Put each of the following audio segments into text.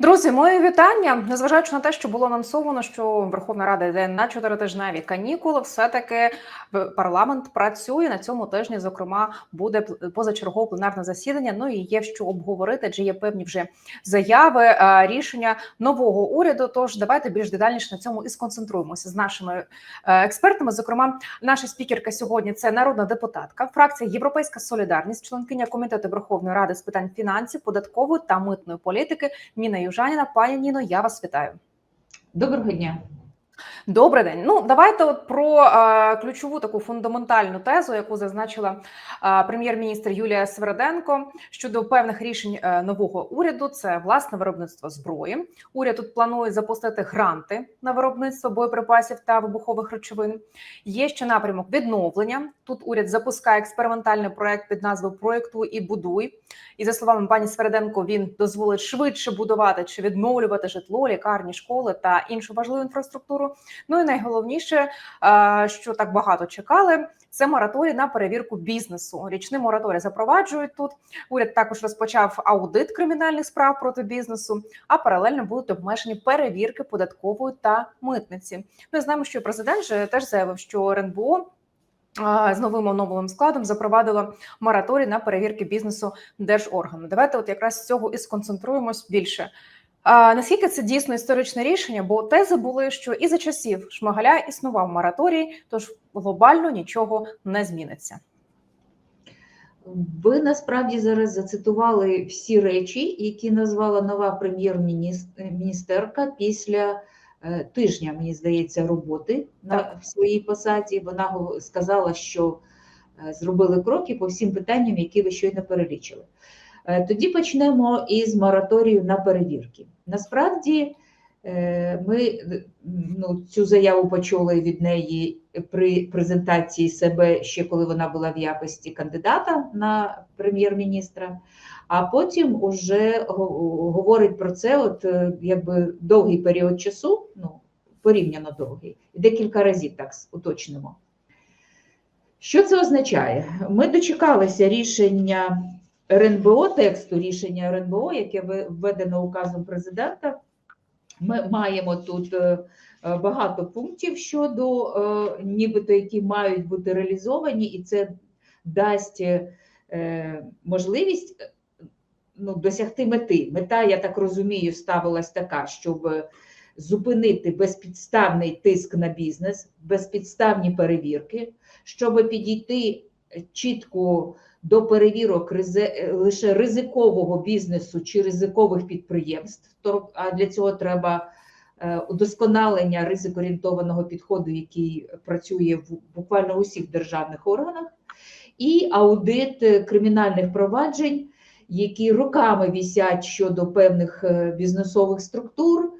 Друзі, мої вітання. Незважаючи на те, що було анонсовано, що Верховна Рада йде на чотиритижневі канікули, все таки парламент працює на цьому тижні. Зокрема, буде позачергове пленарне засідання. Ну і є що обговорити, адже є певні вже заяви, е, рішення нового уряду. Тож давайте більш детальніше на цьому і сконцентруємося з нашими е, експертами. Зокрема, наша спікерка сьогодні це народна депутатка, фракція Європейська Солідарність, членкиня комітету Верховної Ради з питань фінансів, податкової та митної політики Ніна Южаніна. Пані Ніно, я вас вітаю. Доброго дня. Добрий день. Ну давайте от про е, ключову таку фундаментальну тезу, яку зазначила е, прем'єр-міністр Юлія Свереденко щодо певних рішень е, нового уряду. Це власне виробництво зброї. Уряд тут планує запустити гранти на виробництво боєприпасів та вибухових речовин. Є ще напрямок відновлення. Тут уряд запускає експериментальний проект під назвою Проєкту і будуй. І за словами пані Свереденко, він дозволить швидше будувати чи відновлювати житло, лікарні, школи та іншу важливу інфраструктуру. Ну і найголовніше, що так багато чекали, це мораторій на перевірку бізнесу. Річний мораторій запроваджують тут. Уряд також розпочав аудит кримінальних справ проти бізнесу, а паралельно будуть обмежені перевірки податкової та митниці. Ми знаємо, що президент же теж заявив, що РНБО. З новим оновленим складом запровадила мораторій на перевірки бізнесу держоргану. Давайте, от якраз з цього і сконцентруємось більше. А, Наскільки це дійсно історичне рішення? Бо тези були, що і за часів Шмагаля існував мораторій, тож глобально нічого не зміниться. Ви насправді зараз зацитували всі речі, які назвала нова прем'єр-міністерка після е, тижня, мені здається, роботи на в своїй посаді. Вона сказала, що е, зробили кроки по всім питанням, які ви щойно перелічили. Е, тоді почнемо із мораторію на перевірки. Насправді, ми ну, цю заяву почули від неї при презентації себе ще коли вона була в якості кандидата на прем'єр-міністра, а потім уже говорить про це, от якби довгий період часу, ну порівняно довгий, декілька разів так уточнимо. Що це означає? Ми дочекалися рішення РНБО, тексту рішення РНБО, яке введено указом президента. Ми маємо тут багато пунктів щодо нібито які мають бути реалізовані, і це дасть можливість ну, досягти мети. Мета, я так розумію, ставилась така, щоб зупинити безпідставний тиск на бізнес, безпідставні перевірки, щоб підійти чітко до перевірок ризи... лише ризикового бізнесу чи ризикових підприємств. А для цього треба удосконалення ризикорієнтованого підходу, який працює в буквально усіх державних органах, і аудит кримінальних проваджень, які роками вісять щодо певних бізнесових структур,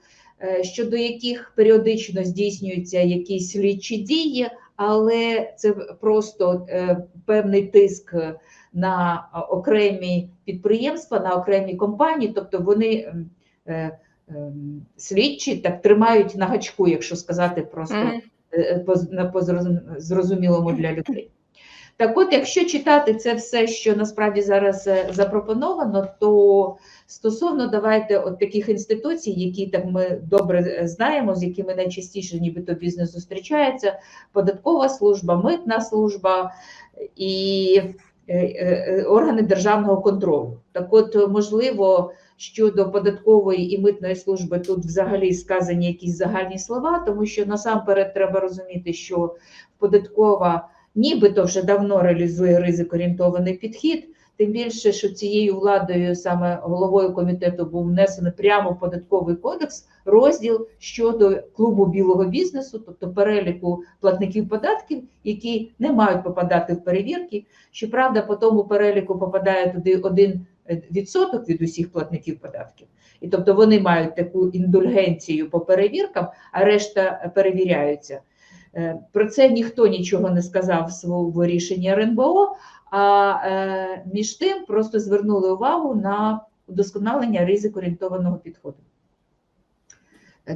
щодо яких періодично здійснюються якісь слідчі дії, але це просто певний тиск на окремі підприємства, на окремі компанії, тобто вони слідчі так тримають на гачку, якщо сказати просто mm -hmm. по, по зрозумілому для людей. Так от, якщо читати це все, що насправді зараз запропоновано, то стосовно давайте от таких інституцій, які так ми добре знаємо, з якими найчастіше нібито бізнес зустрічається, податкова служба, митна служба і органи державного контролю. Так, от можливо, щодо податкової і митної служби тут взагалі сказані якісь загальні слова, тому що насамперед треба розуміти, що податкова нібито вже давно реалізує ризикорієнтований підхід. Тим більше, що цією владою, саме головою комітету, був внесений прямо в податковий кодекс розділ щодо клубу білого бізнесу, тобто переліку платників податків, які не мають попадати в перевірки. Щоправда, по тому переліку попадає туди один відсоток від усіх платників податків, і тобто вони мають таку індульгенцію по перевіркам, а решта перевіряються. Про це ніхто нічого не сказав в своєму рішенні РНБО. А е, між тим просто звернули увагу на удосконалення ризикорієнтованого підходу.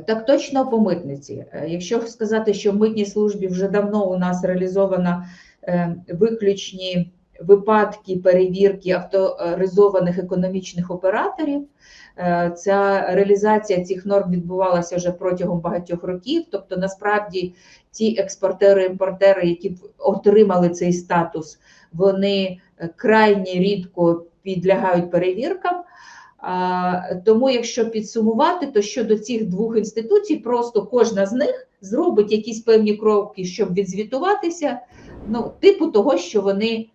Так точно по митниці. Якщо сказати, що в митній службі вже давно у нас реалізовано е, виключні випадки перевірки авторизованих економічних операторів. Е, Ця реалізація цих норм відбувалася вже протягом багатьох років. Тобто, насправді, ті експортери-імпортери, які отримали цей статус, вони е, крайні рідко підлягають перевіркам. Тому, якщо підсумувати, то щодо цих двох інституцій, просто кожна з них зробить якісь певні кроки, щоб відзвітуватися, ну, типу того, що вони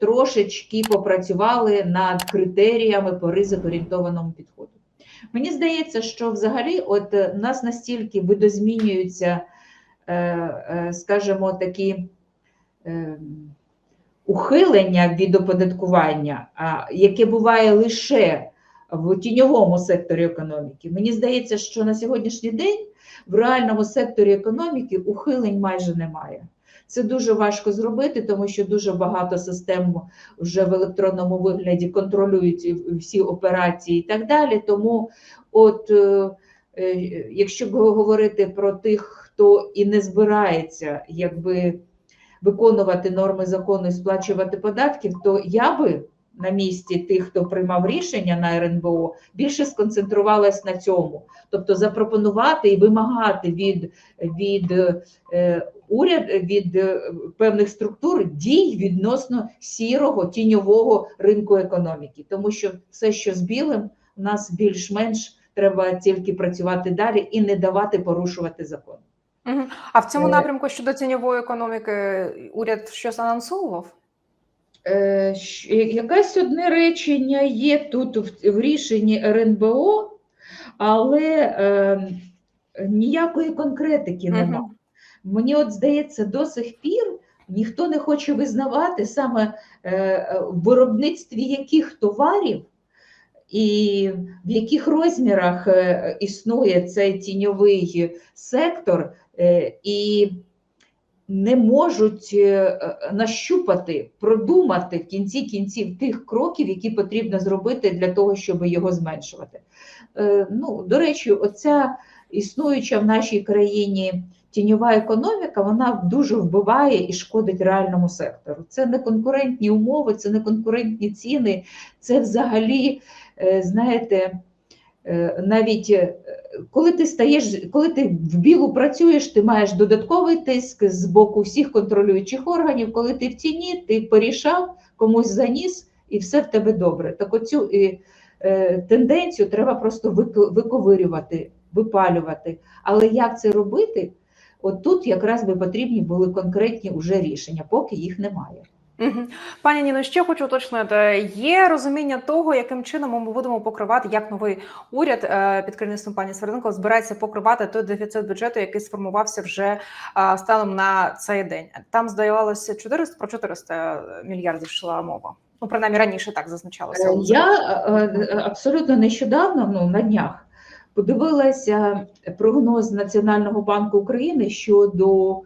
трошечки попрацювали над критеріями по ризикоорієнтованому підходу. Мені здається, що взагалі, от е, нас настільки видозмінюються, е, е, скажімо, такі. Е, ухилення від оподаткування, яке буває лише в тіньовому секторі економіки. Мені здається, що на сьогоднішній день в реальному секторі економіки ухилень майже немає. Це дуже важко зробити, тому що дуже багато систем вже в електронному вигляді контролюють всі операції і так далі. Тому, от е, е, якщо говорити про тих, хто і не збирається, якби виконувати норми закону і сплачувати податків, то я би на місці тих, хто приймав рішення на РНБО, більше сконцентрувалась на цьому, тобто запропонувати і вимагати від від е, уряд від е, певних структур дій відносно сірого тіньового ринку економіки, тому що все, що з білим, у нас більш-менш треба тільки працювати далі і не давати порушувати закон. А в цьому Е. напрямку щодо тіньової економіки уряд щось анонсував? Е, Якесь одне речення є тут в, рішенні РНБО, але е, ніякої конкретики нема. Мгм. Мені от здається, до сих пір ніхто не хоче визнавати саме е, в виробництві яких товарів і в яких розмірах е, існує цей тіньовий сектор, і не можуть е, нащупати, продумати в кінці кінців тих кроків, які потрібно зробити для того, щоб його зменшувати. Е, Ну, до речі, оця існуюча в нашій країні тіньова економіка, вона дуже вбиває і шкодить реальному сектору. Це не конкурентні умови, це не конкурентні ціни, це взагалі, е, знаєте, е, навіть е, коли ти стаєш, коли ти в білу працюєш, ти маєш додатковий тиск з боку всіх контролюючих органів. Коли ти в тіні, ти порішав, комусь заніс, і все в тебе добре. Так оцю і, е, тенденцію треба просто вик- виковирювати, випалювати. Але як це робити? От тут якраз би потрібні були конкретні уже рішення, поки їх немає. Пані Ніно, ще хочу уточнити: є розуміння того, яким чином ми будемо покривати, як новий уряд е, під керівництвом пані Сверденко збирається покривати той дефіцит бюджету, який сформувався вже е, станом на цей день. Там здавалося 400, про 400 мільярдів йшла мова. Ну, принаймні раніше так зазначалося. Е, Я абсолютно нещодавно, ну на днях, подивилася прогноз Національного банку України щодо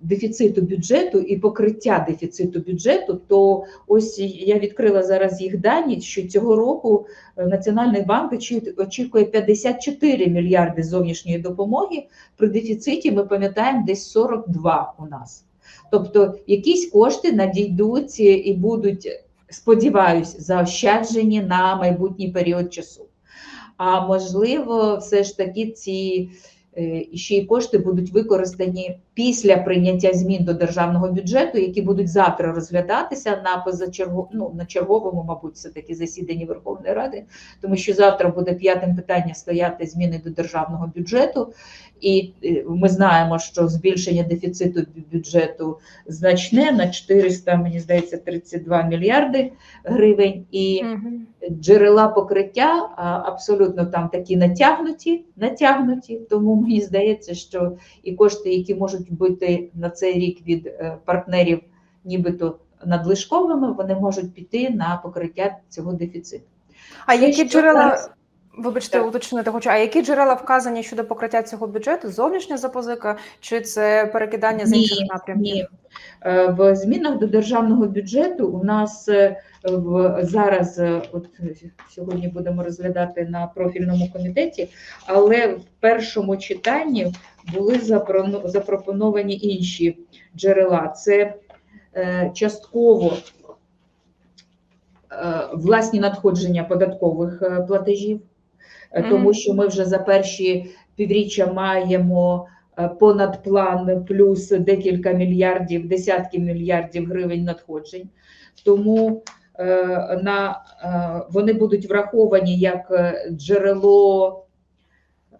дефіциту бюджету і покриття дефіциту бюджету. То ось я відкрила зараз їх дані, що цього року е, Національний банк очікує 54 мільярди зовнішньої допомоги. При дефіциті ми пам'ятаємо десь 42 у нас. Тобто якісь кошти надійдуть і будуть, сподіваюсь, заощаджені на майбутній період часу. А можливо, все ж таки ці е, ще й кошти будуть використані після прийняття змін до державного бюджету, які будуть завтра розглядатися на позачерго, ну, на черговому, мабуть, все таки засіданні Верховної Ради, тому що завтра буде п'ятим питання стояти зміни до державного бюджету. І е, ми знаємо, що збільшення дефіциту бюджету значне на 400, мені здається, 32 мільярди гривень. І Мгм. Джерела покриття абсолютно там такі натягнуті, натягнуті. Тому мені здається, що і кошти, які можуть бути на цей рік від е, партнерів, нібито надлишковими, вони можуть піти на покриття цього дефіциту. А Все, які джерела, вибачте, Так. уточнити хочу, а які джерела вказані щодо покриття цього бюджету? Зовнішня запозика чи це перекидання з інших напрямків? Ні, в змінах до державного бюджету у нас е, в зараз, е, от е, сьогодні будемо розглядати на профільному комітеті, але в першому читанні були запропоновані інші джерела. Це е, частково е, власні надходження податкових е, платежів, е, тому що ми вже за перші півріччя маємо е, понад план плюс декілька мільярдів, десятки мільярдів гривень надходжень. Тому е, на, е, вони будуть враховані як е, джерело е,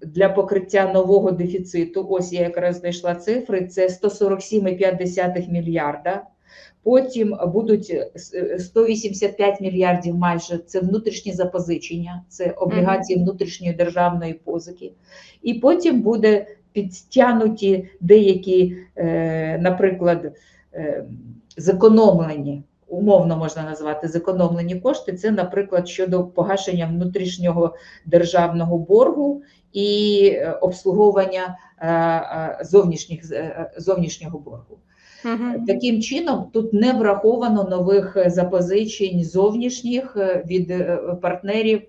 для покриття нового дефіциту. Ось я якраз знайшла цифри: це 147,5 мільярда. Потім будуть е, 185 мільярдів майже це внутрішні запозичення, це облігації внутрішньої державної позики. І потім буде підтягнуті деякі, е, наприклад, е, зекономлені, умовно можна назвати зекономлені кошти. Це, наприклад, щодо погашення внутрішнього державного боргу і е, обслуговування е, е, зовнішніх, е, зовнішнього боргу. Мгм. Таким чином, тут не враховано нових е, запозичень зовнішніх е, від партнерів,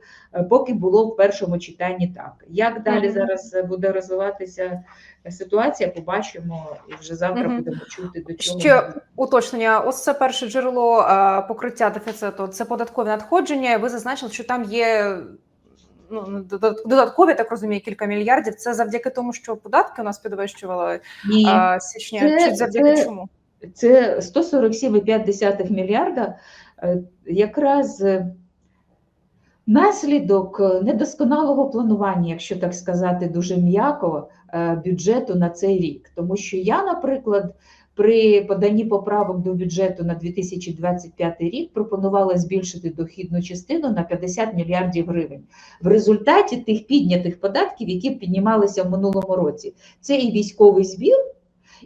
поки було в першому читанні так. Як далі Мгм. зараз буде розвиватися ситуація, побачимо і вже завтра Мгм. будемо чути до чого. Ще уточнення: ось це перше джерело покриття дефіциту. Це податкові надходження. Ви зазначили, що там є ну додаткові, так розумію, кілька мільярдів. Це завдяки тому, що податки у нас підвищували Ні, з січня. Це- Чи завдяки це- чому? це 147,5 мільярда е, якраз е, наслідок е, недосконалого планування, якщо так сказати, дуже м'яко бюджету на цей рік. Тому що я, наприклад, при поданні поправок до бюджету на 2025 рік пропонувала збільшити дохідну частину на 50 мільярдів гривень в результаті тих піднятих податків, які піднімалися в минулому році. Це і військовий збір,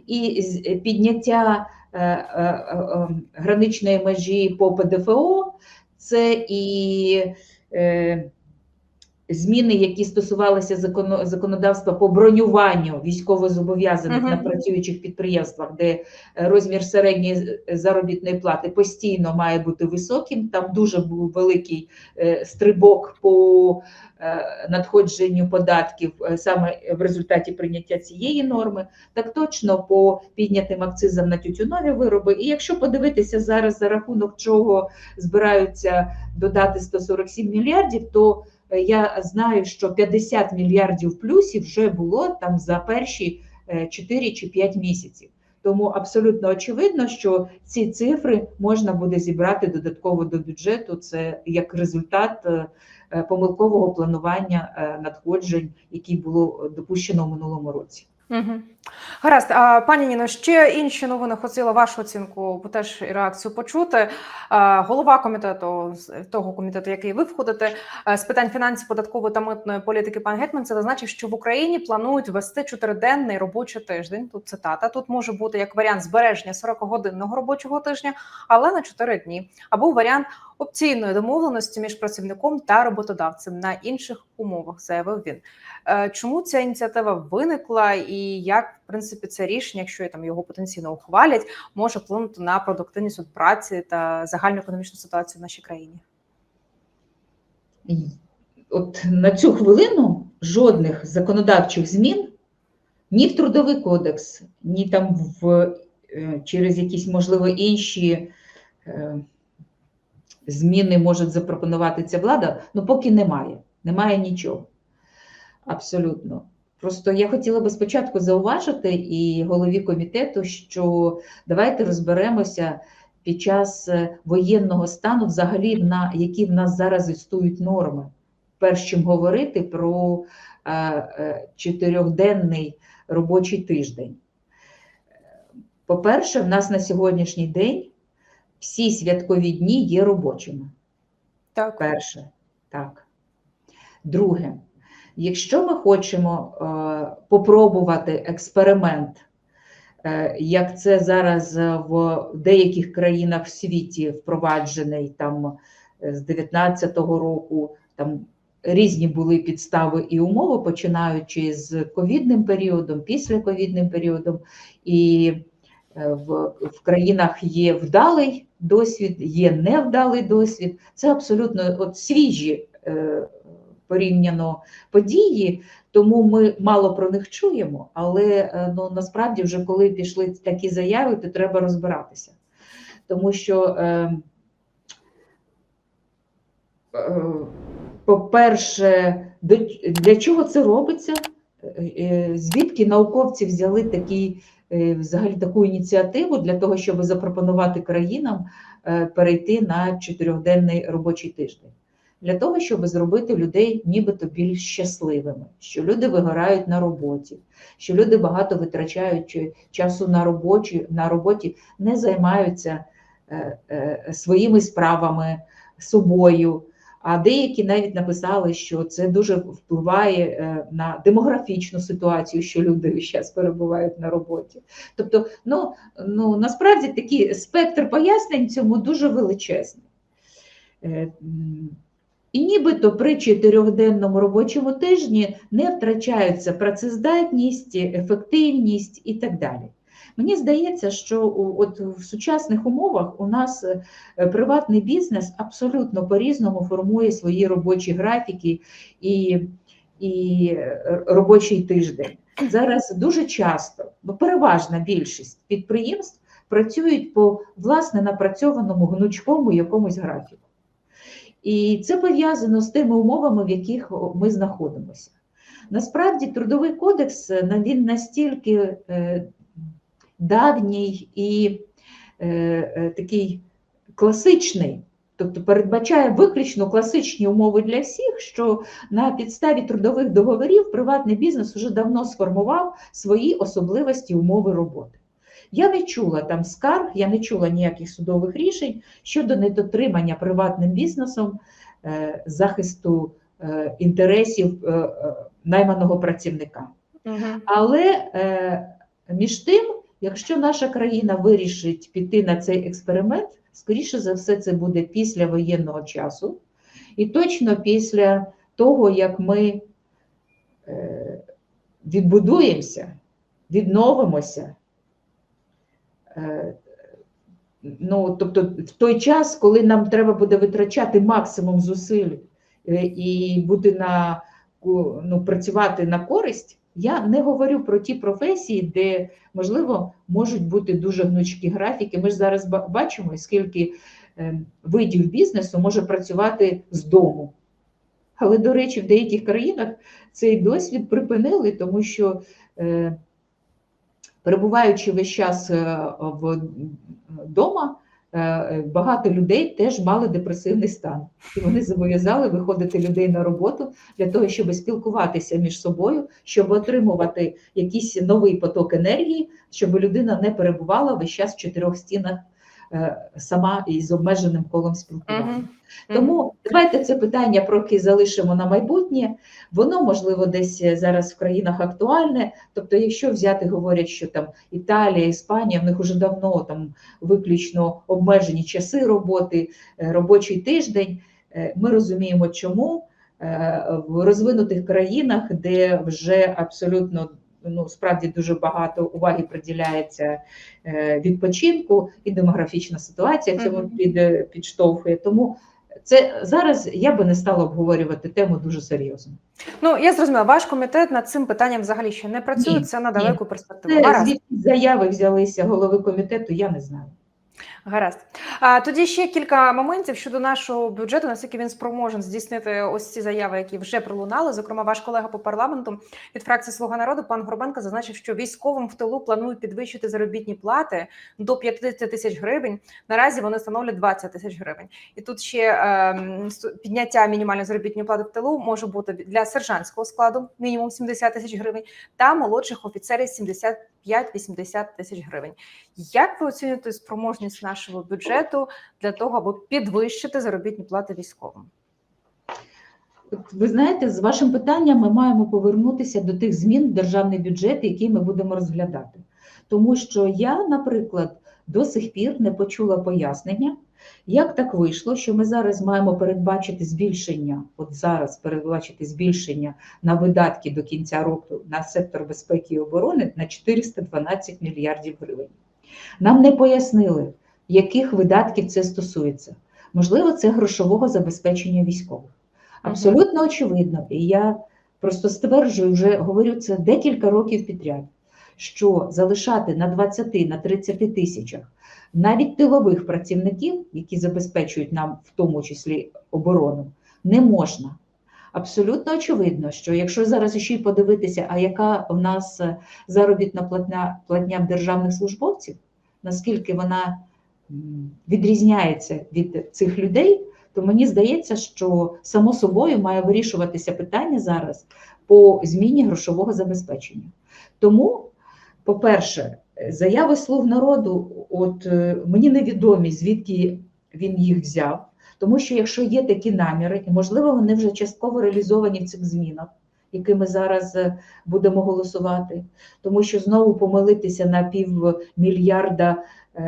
і е, підняття е, е, е, граничної межі по ПДФО, це і зміни, які стосувалися законо- законодавства по бронюванню військовозобов'язаних Мгм. на працюючих підприємствах, де е, розмір середньої заробітної плати постійно має бути високим. Там дуже був великий е, стрибок по е, надходженню податків саме в результаті прийняття цієї норми так точно по піднятим акцизам на тютюнові вироби. І якщо подивитися зараз за рахунок чого збираються додати 147 мільярдів, то я знаю, що 50 мільярдів плюсів вже було там за перші е, 4 чи 5 місяців. Тому абсолютно очевидно, що ці цифри можна буде зібрати додатково до бюджету. Це як результат е, е, помилкового планування е, надходжень, які було допущено в минулому році. Угу. Гаразд, а пані Ніно, ще інші новини хотіла вашу оцінку, бо теж реакцію почути. Голова комітету того комітету, який ви входите, е, з питань фінансів, податкової та митної політики, пан Гетман це зазначив, що в Україні планують ввести чотириденний робочий тиждень. Тут цитата. Тут може бути як варіант збереження 40-годинного робочого тижня, але на 4 дні, або варіант опційної домовленості між працівником та роботодавцем на інших умовах, заявив він. Е, Чому ця ініціатива виникла, і як в принципі це рішення, якщо там його потенційно ухвалять, може вплинути на продуктивність праці та загальну економічну ситуацію в нашій країні? От на цю хвилину жодних законодавчих змін ні в трудовий кодекс, ні там в е, через якісь можливо інші е, зміни може запропонувати ця влада. Ну поки немає. Немає нічого. Абсолютно. Просто я хотіла би спочатку зауважити і голові комітету, що давайте розберемося під час е, воєнного стану, взагалі, на які в нас зараз існують норми. Перш чим говорити про е, е, чотирьохденний робочий тиждень. По-перше, в нас на сьогоднішній день всі святкові дні є робочими. Так, Перше, так. Друге, якщо ми хочемо е, попробувати експеримент, е, як це зараз в деяких країнах в світі впроваджений там е, з 19-го року, там різні були підстави і умови, починаючи з ковідним періодом, після ковідним періодом, і в, в країнах є вдалий досвід, є невдалий досвід. Це абсолютно от свіжі е, порівняно події, тому ми мало про них чуємо. Але е, ну, насправді, вже коли пішли такі заяви, то треба розбиратися. Тому що, е, е, по-перше, для чого це робиться? Е, е, Звідки науковці взяли такий, е, взагалі таку ініціативу для того, щоб запропонувати країнам е, перейти на чотирьохденний робочий тиждень? Для того, щоб зробити людей нібито більш щасливими, що люди вигорають на роботі, що люди багато витрачають е, часу на робочі, на роботі, не займаються е, е, своїми справами, собою. А деякі навіть написали, що це дуже впливає е, на демографічну ситуацію, що люди зараз перебувають на роботі. Тобто, ну, ну насправді такий спектр пояснень цьому дуже величезний. Е, І нібито при чотирьохденному робочому тижні не втрачаються працездатність, ефективність і так далі. Мені здається, що от в сучасних умовах у нас е, приватний бізнес абсолютно по-різному формує свої робочі графіки і, і е, робочий тиждень. Зараз дуже часто, бо переважна більшість підприємств працюють по власне напрацьованому гнучкому якомусь графіку. І це пов'язано з тими умовами, в яких ми знаходимося. Насправді, трудовий кодекс е, він настільки давній і е, е, такий класичний, тобто передбачає виключно класичні умови для всіх, що на підставі трудових договорів приватний бізнес вже давно сформував свої особливості умови роботи. Я не чула там скарг, я не чула ніяких судових рішень щодо недотримання приватним бізнесом е, захисту е, інтересів найманого працівника. Мгм. Але е, між тим, якщо наша країна вирішить піти на цей експеримент, скоріше за все, це буде після воєнного часу, і точно після того, як ми е, відбудуємося, відновимося. Е, Ну, тобто, в той час, коли нам треба буде витрачати максимум зусиль е, і бути на ну, працювати на користь, я не говорю про ті професії, де можливо можуть бути дуже гнучкі графіки. Ми ж зараз бачимо, скільки е, видів бізнесу може працювати з дому. Але, до речі, в деяких країнах цей досвід припинили, тому що е, перебуваючи весь час е, вдома, багато людей теж мали депресивний стан. І вони зобов'язали виходити людей на роботу для того, щоб спілкуватися між собою, щоб отримувати якийсь новий поток енергії, щоб людина не перебувала весь час в чотирьох стінах е, сама із обмеженим колом спілкування. Мгм. Тому давайте це питання поки залишимо на майбутнє. Воно можливо десь зараз в країнах актуальне. Тобто, якщо взяти, говорять, що там Італія, Іспанія, в них вже давно там виключно обмежені часи роботи, е, робочий тиждень. Е, Ми розуміємо, чому Е, в розвинутих країнах, де вже абсолютно ну справді дуже багато уваги приділяється е, відпочинку, і демографічна ситуація цьому під, підштовхує. Тому це зараз я би не стала обговорювати тему дуже серйозно. Ну я зрозуміла, ваш комітет над цим питанням взагалі ще не працює. Ні, Це на ні. далеку перспективу. Це звідки заяви взялися голови комітету, я не знаю. Гаразд. А тоді ще кілька моментів щодо нашого бюджету, наскільки він спроможен здійснити ось ці заяви, які вже пролунали. Зокрема, ваш колега по парламенту від фракції Слуга народу пан Горбенко зазначив, що військовим в тилу планують підвищити заробітні плати до 50 тисяч гривень. Наразі вони становлять 20 тисяч гривень. І тут ще су- підняття мінімальної заробітної плати в тилу може бути для сержантського складу мінімум 70 тисяч гривень та молодших офіцерів 75-80 тисяч гривень. Як ви оцінюєте спроможність нашого бюджету для того, аби підвищити заробітні плати військовим? Ви знаєте, з вашим питанням ми маємо повернутися до тих змін в державний бюджет, які ми будемо розглядати. Тому що я, наприклад, до сих пір не почула пояснення, як так вийшло, що ми зараз маємо передбачити збільшення, от зараз передбачити збільшення на видатки до кінця року на сектор безпеки і оборони на 412 мільярдів гривень. Нам не пояснили, яких видатків це стосується. Можливо, це грошового забезпечення військових. Абсолютно очевидно, і я просто стверджую, вже говорю це декілька років підряд, що залишати на 20, на 30 тисячах навіть тилових працівників, які забезпечують нам в тому числі оборону, не можна. Абсолютно очевидно, що якщо зараз ще й подивитися, а яка в нас заробітна платня, платня державних службовців, наскільки вона відрізняється від цих людей, то мені здається, що само собою має вирішуватися питання зараз по зміні грошового забезпечення. Тому, по-перше, заяви слуг народу, от е, мені невідомі, звідки він їх взяв. Тому що якщо є такі наміри, і можливо вони вже частково реалізовані в цих змінах, які ми зараз е, будемо голосувати, тому що знову помилитися на півмільярда,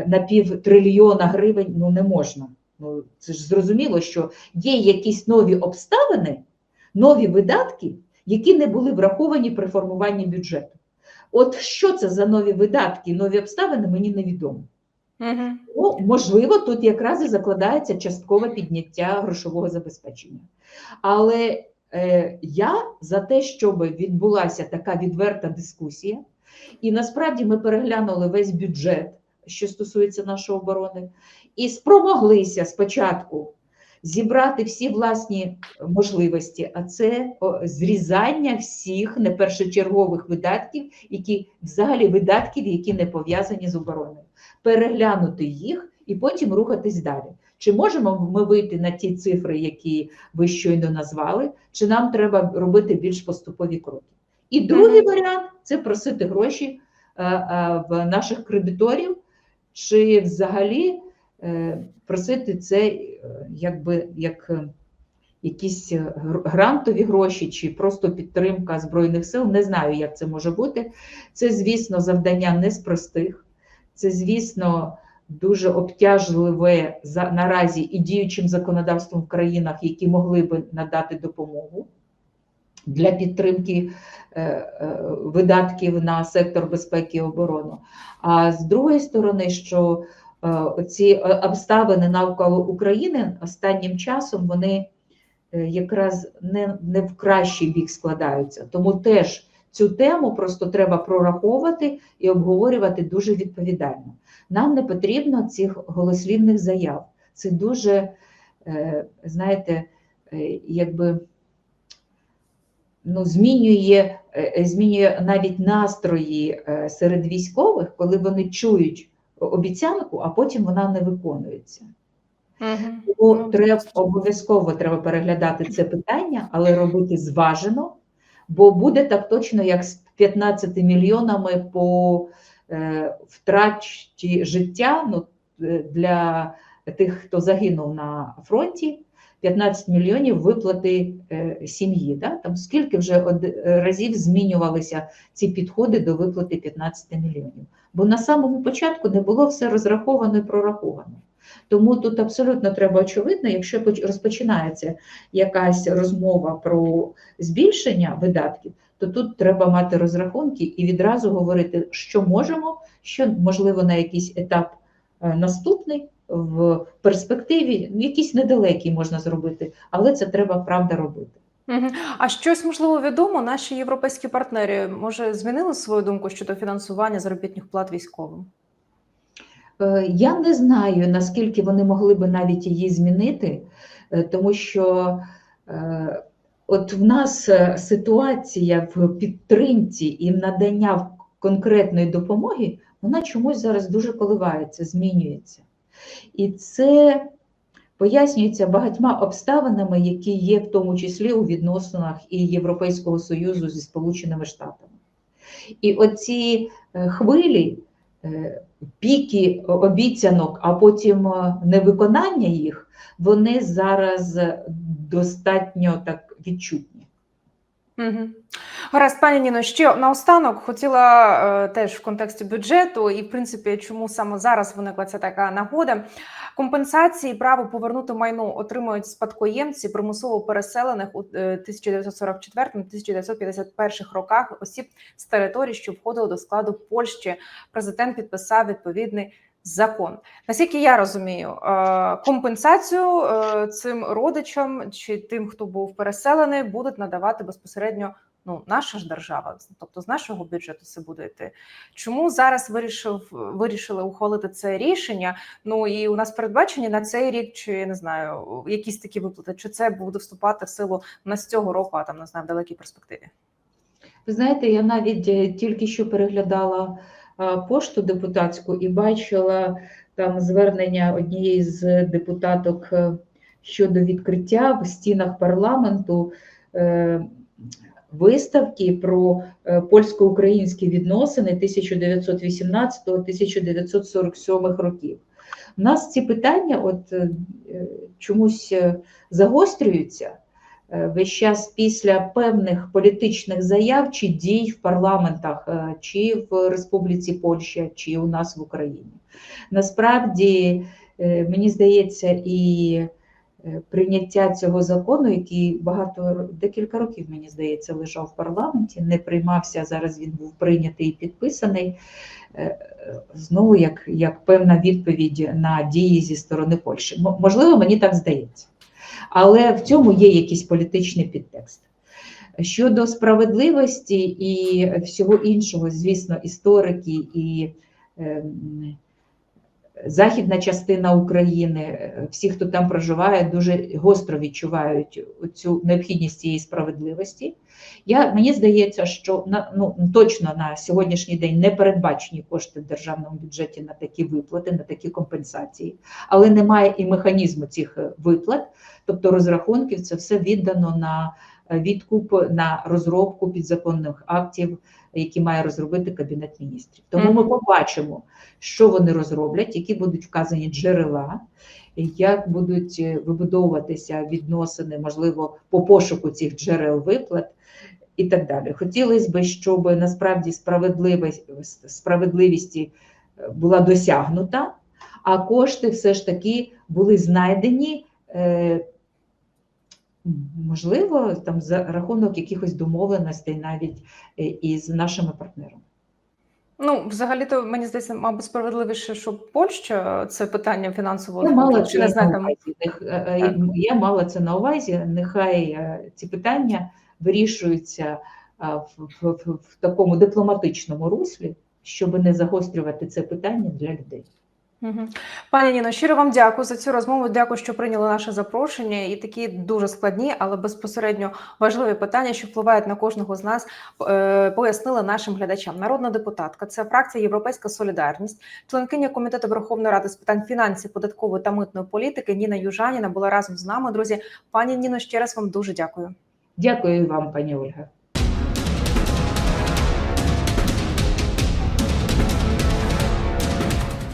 на пів трильйона гривень ну не можна. Ну це ж зрозуміло, що є якісь нові обставини, нові видатки, які не були враховані при формуванні бюджету. От що це за нові видатки, нові обставини, мені невідомо. Угу. Ну, можливо, тут якраз і закладається часткове підняття грошового забезпечення. Але е, я за те, щоб відбулася така відверта дискусія, і насправді ми переглянули весь бюджет, що стосується нашої оборони, і спромоглися спочатку зібрати всі власні можливості, а це зрізання всіх непершочергових видатків, які взагалі видатків, які не пов'язані з обороною переглянути їх і потім рухатись далі. Чи можемо ми вийти на ті цифри, які ви щойно назвали, чи нам треба робити більш поступові кроки? І другий варіант це просити гроші е, е, в наших кредиторів, чи взагалі е, просити це е, якби як е, якісь грантові гроші, чи просто підтримка Збройних сил. Не знаю, як це може бути. Це, звісно, завдання не з простих. Це, звісно, дуже обтяжливе за наразі і діючим законодавством в країнах, які могли би надати допомогу для підтримки е, е, видатків на сектор безпеки і оборони. А з другої сторони, що е, ці обставини навколо України останнім часом вони якраз не, не в кращий бік складаються. Тому теж цю тему просто треба прораховувати і обговорювати дуже відповідально. Нам не потрібно цих голослівних заяв. Це дуже, знаєте, якби ну, змінює, е, змінює навіть настрої е, серед військових, коли вони чують обіцянку, а потім вона не виконується. Угу. Тому Ну, треба обов'язково треба переглядати це питання, але робити зважено, бо буде так точно, як з 15 мільйонами по е, втраті життя ну, е, для тих, хто загинув на фронті. 15 мільйонів виплати е, сім'ї. Да? Там скільки вже разів змінювалися ці підходи до виплати 15 мільйонів. Бо на самому початку не було все розраховано і прораховано. Тому тут абсолютно треба очевидно, якщо розпочинається якась розмова про збільшення видатків, то тут треба мати розрахунки і відразу говорити, що можемо, що можливо на якийсь етап е, наступний в перспективі, ну, якийсь недалекий можна зробити, але це треба правда робити. А щось можливо відомо, наші європейські партнери може змінили свою думку щодо фінансування заробітних плат військовим? Е, Я не знаю, наскільки вони могли би навіть її змінити, е, тому що е, от в нас ситуація в підтримці і в надання конкретної допомоги, вона чомусь зараз дуже коливається, змінюється. І це пояснюється багатьма обставинами, які є в тому числі у відносинах і Європейського Союзу зі Сполученими Штатами. І оці е, хвилі, е, піки обіцянок, а потім е, невиконання їх, вони зараз достатньо так відчутні. Угу. Гаразд, пані Ніно, ще наостанок хотіла е, теж в контексті бюджету, і в принципі, чому саме зараз виникла ця така нагода. Компенсації право повернути майно отримують спадкоємці примусово переселених у е, 1944-1951 роках осіб з територій, що входили до складу Польщі. Президент підписав відповідний закон. Наскільки я розумію, е, компенсацію е, цим родичам чи тим, хто був переселений, будуть надавати безпосередньо ну, наша ж держава, тобто з нашого бюджету це буде йти. Чому зараз вирішив вирішили ухвалити це рішення? Ну і у нас передбачені на цей рік, чи я не знаю, якісь такі виплати, чи це буде вступати в силу не з цього року, а там не знаю, в далекій перспективі. Ви знаєте, я навіть е, тільки що переглядала пошту депутатську і бачила там звернення однієї з депутаток е, щодо відкриття в стінах парламенту е, виставки про е, польсько-українські відносини 1918-1947 років. У нас ці питання от е, е, чомусь е, загострюються е, весь час після певних політичних заяв чи дій в парламентах, е, чи в Республіці Польща, чи у нас в Україні. Насправді, е, мені здається, і е, прийняття цього закону, який багато декілька років, мені здається, лежав в парламенті, не приймався. Зараз він був прийнятий і підписаний. е, е, Знову як, як певна відповідь на дії зі сторони Польщі. Можливо, мені так здається. Але в цьому є якийсь політичний підтекст. Щодо справедливості і всього іншого, звісно, історики і ем, західна частина України, е, всі, хто там проживає, дуже гостро відчувають цю необхідність цієї справедливості. Я, мені здається, що на, ну, точно на сьогоднішній день не передбачені кошти в державному бюджеті на такі виплати, на такі компенсації, але немає і механізму цих е, виплат, тобто розрахунків, це все віддано на відкуп, на розробку підзаконних актів, які має розробити Кабінет міністрів. Тому ми побачимо, що вони розроблять, які будуть вказані джерела, як будуть е, вибудовуватися відносини, можливо, по пошуку цих джерел виплат і так далі. Хотілося б, щоб насправді справедливість, справедливість е, була досягнута, а кошти все ж таки були знайдені. Е, Можливо, там за рахунок якихось домовленостей навіть е, із нашими партнерами. Ну, взагалі-то мені здається, мабуть, справедливіше, щоб Польща це питання фінансового Я мала чи не це е, е. Я мала це на увазі. Нехай е, ці питання вирішуються в, в, в, в такому дипломатичному руслі, щоб не загострювати це питання для людей. Пані Ніно, щиро вам дякую за цю розмову. Дякую, що прийняли наше запрошення. І такі дуже складні, але безпосередньо важливі питання, що впливають на кожного з нас, е, пояснили нашим глядачам. Народна депутатка, це фракція Європейська Солідарність, членкиня комітету Верховної Ради з питань фінансів, податкової та митної політики Ніна Южаніна була разом з нами. Друзі, пані Ніно, ще раз вам дуже дякую. Дякую вам, пані Ольга.